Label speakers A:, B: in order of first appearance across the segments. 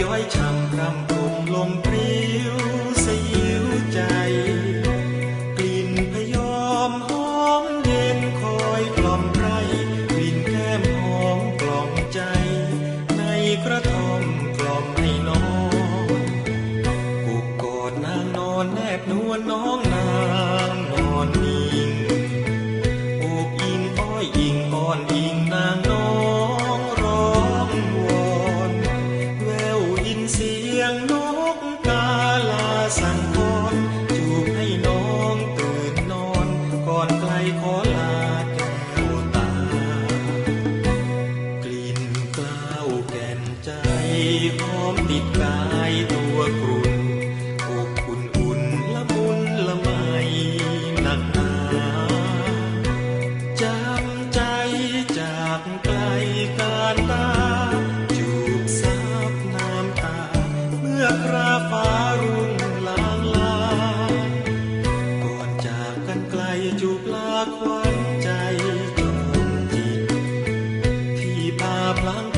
A: ย้อยช่ำรำกลุ่มลมปลิว ใจหอมติดกายตัวกรุนอบอุ่อุ่นละมุนละไมหนักหนาจำใจจากไกลกาตาจูบซับน้ำตา เมื่อคราฟ้ารุ่งลางลา ก่อนจากกันไกลจูบลาควนใจจงจิที่พาพลัง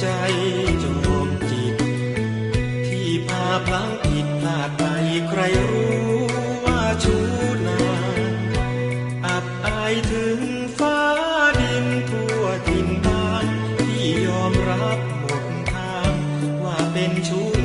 A: ใจจงรวมจิต ที่พาพลังผิดพลาดไปใครรู้ว่าชูนาอับอายถึงฟ้าดินทั่วดินบ้านที่ยอมรับหมดทางว่าเป็นชู้